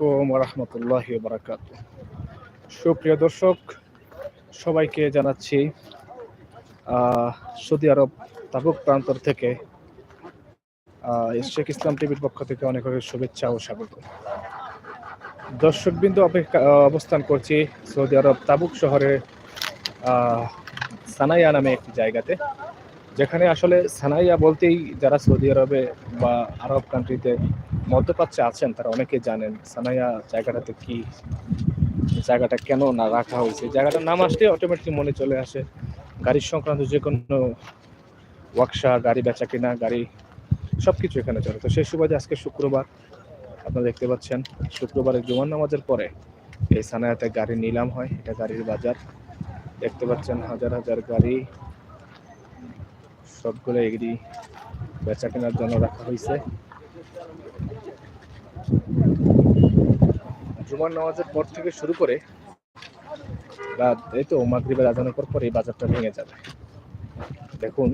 আলাইকুম রহমতুল্লাহ বারাকাত সুপ্রিয় দর্শক, সবাইকে জানাচ্ছি সৌদি আরব তাবুক প্রান্তর থেকে শেখ ইসলাম টিভির পক্ষ থেকে অনেক অনেক শুভেচ্ছা ও স্বাগত। দর্শকবৃন্দ অপেক্ষা অবস্থান করছি সৌদি আরব তাবুক শহরে সানাইয়া নামে একটি জায়গাতে, যেখানে আসলে সানাইয়া বলতেই যারা সৌদি আরবে বা আরব কান্ট্রিতে মধ্যপ্রাচ্যে আছেন, তারা অনেকে জানেন, সানাইয়া জায়গাটাতে কি, জায়গাটা কেন না রাখা হয়েছে? জায়গাটার নাম আসলে অটোমেটিক মনে চলে আসে। গাড়ির সংক্রান্ত যে কোনো ওয়ার্কশা গাড়ি বেচা কিনা, গাড়ি সব কিছু এখানে চলে। তো সেই সুবাদে আজকে শুক্রবার, আপনারা দেখতে পাচ্ছেন, শুক্রবারের জুমান নামাজের পরে এই সানায়াতে গাড়ি নিলাম হয়, এটা গাড়ির বাজার। দেখতে পাচ্ছেন হাজার হাজার গাড়ি, সবগুলো এগিয়ে বেচা কেনার জন্য রাখা হয়েছে। জুমার নামাজের পর থেকে শুরু করে রাত, এই তো মাগরিবের আজানের পর পর বাজারটা ভেঙে যাবে। দেখুন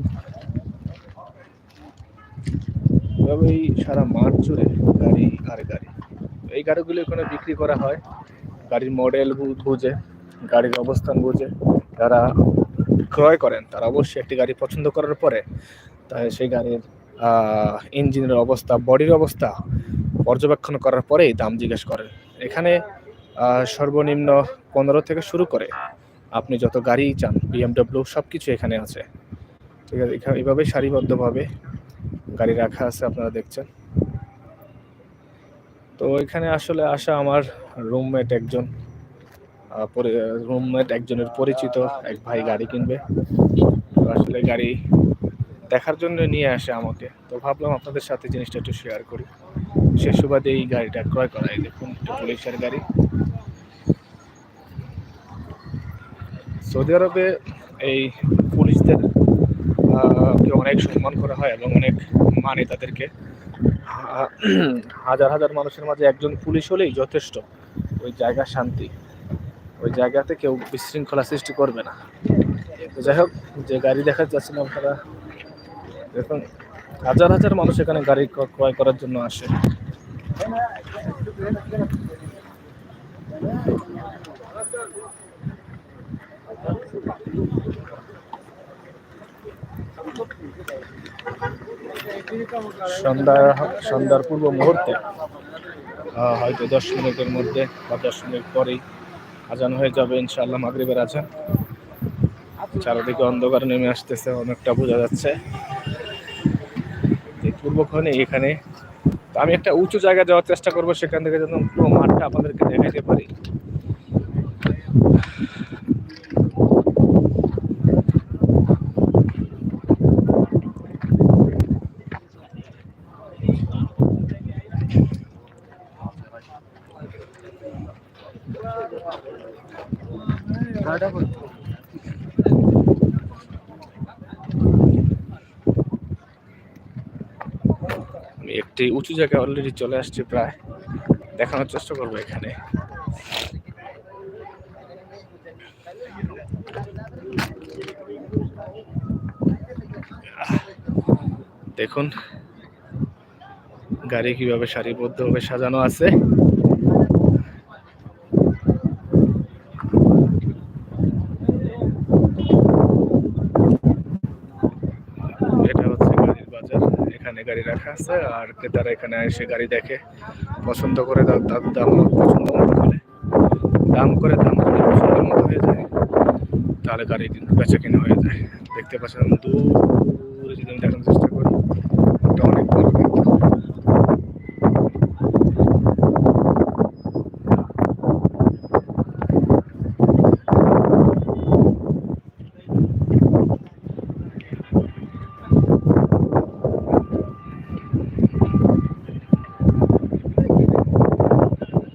এভাবেই সারা মাঠ জুড়ে গাড়ি আর গাড়ি। এই গাড়িগুলো এখানে বিক্রি করা হয়। গাড়ির মডেল বুঝে, গাড়ির অবস্থান বুঝে। যারা ক্রয় করেন, তারা অবশ্যই একটি গাড়ি পছন্দ করার পরে তাহলে সেই গাড়ির ইঞ্জিনের অবস্থা বডির অবস্থা পর্যবেক্ষণ করার পরেই দাম জিজ্ঞেস করেন। এখানে সর্বনিম্ন পনেরো থেকে শুরু করে আপনি যত গাড়ি চান, বিএমডব্লিউ সব কিছু এখানে আছে। ঠিক আছে, এখানে এইভাবে সারিবদ্ধভাবে গাড়ি রাখা আছে, আপনারা দেখছেন। তো এখানে আসলে আসা আমার রুমমেট একজন রুমমেট একজনের পরিচিত এক ভাই গাড়ি কিনবে। তো আসলে গাড়ি দেখার জন্য নিয়ে আসে আমাকে। তো ভাবলাম আপনাদের সাথে জিনিসটা একটু শেয়ার করি। সে সুবাদে এই গাড়িটা ক্রয় করা এই দেখুন পুলিশের গাড়ি। সৌদি আরবে এই পুলিশদের অনেক সম্মান করা হয় এবং অনেক মানে তাদেরকে। হাজার হাজার মানুষের মাঝে একজন পুলিশ হলেই যথেষ্ট। ওই জায়গা শান্তি। ওই জায়গাতে কেউ বিশৃঙ্খলা সৃষ্টি করবে না। যাই হোক, যে গাড়ি দেখা যাচ্ছিল আপনারা, দেখুন, হাজার হাজার মানুষ এখানে গাড়ি ক্রয় করার জন্য আসে। সন্ধ্যা সন্ধ্যার পূর্ব মুহূর্তে হয়তো দশ মিনিটের মধ্যে বা দশ মিনিট পরেই আজান হয়ে যাবে, ইনশাআল্লাহ মাগরিবের আজান। চারিদিকে অন্ধকার নেমে আসতেছে, অনেকটা বোঝা যাচ্ছে। পূর্বক্ষণে এখানে আমি একটা উঁচু জায়গায় যাওয়ার চেষ্টা করব, সেখান থেকে যেন পুরো মাঠটা আপনাদেরকে দেখাইতে পারি। একটি উঁচু জায়গায় অলরেডি চলে আসছে প্রায়। দেখানোর চেষ্টা করব এখানে। দেখুন, গাড়ি কীভাবে সারিবদ্ধভাবে সাজানো আছে এটা হচ্ছে গাড়ির বাজার এখানে গাড়ি রাখা আছে, আর ক্রেতারা এখানে এসে গাড়ি দেখে। পছন্দ করে তার দাম পছন্দ মতো করে দাম করে দাম করে পছন্দের মতো হয়ে যায়। তাহলে গাড়ি কিন্তু বেচা কেনা হয়ে যায়। দেখতে পাচ্ছেন দূরে যদি আমি দেখানোর চেষ্টা করি।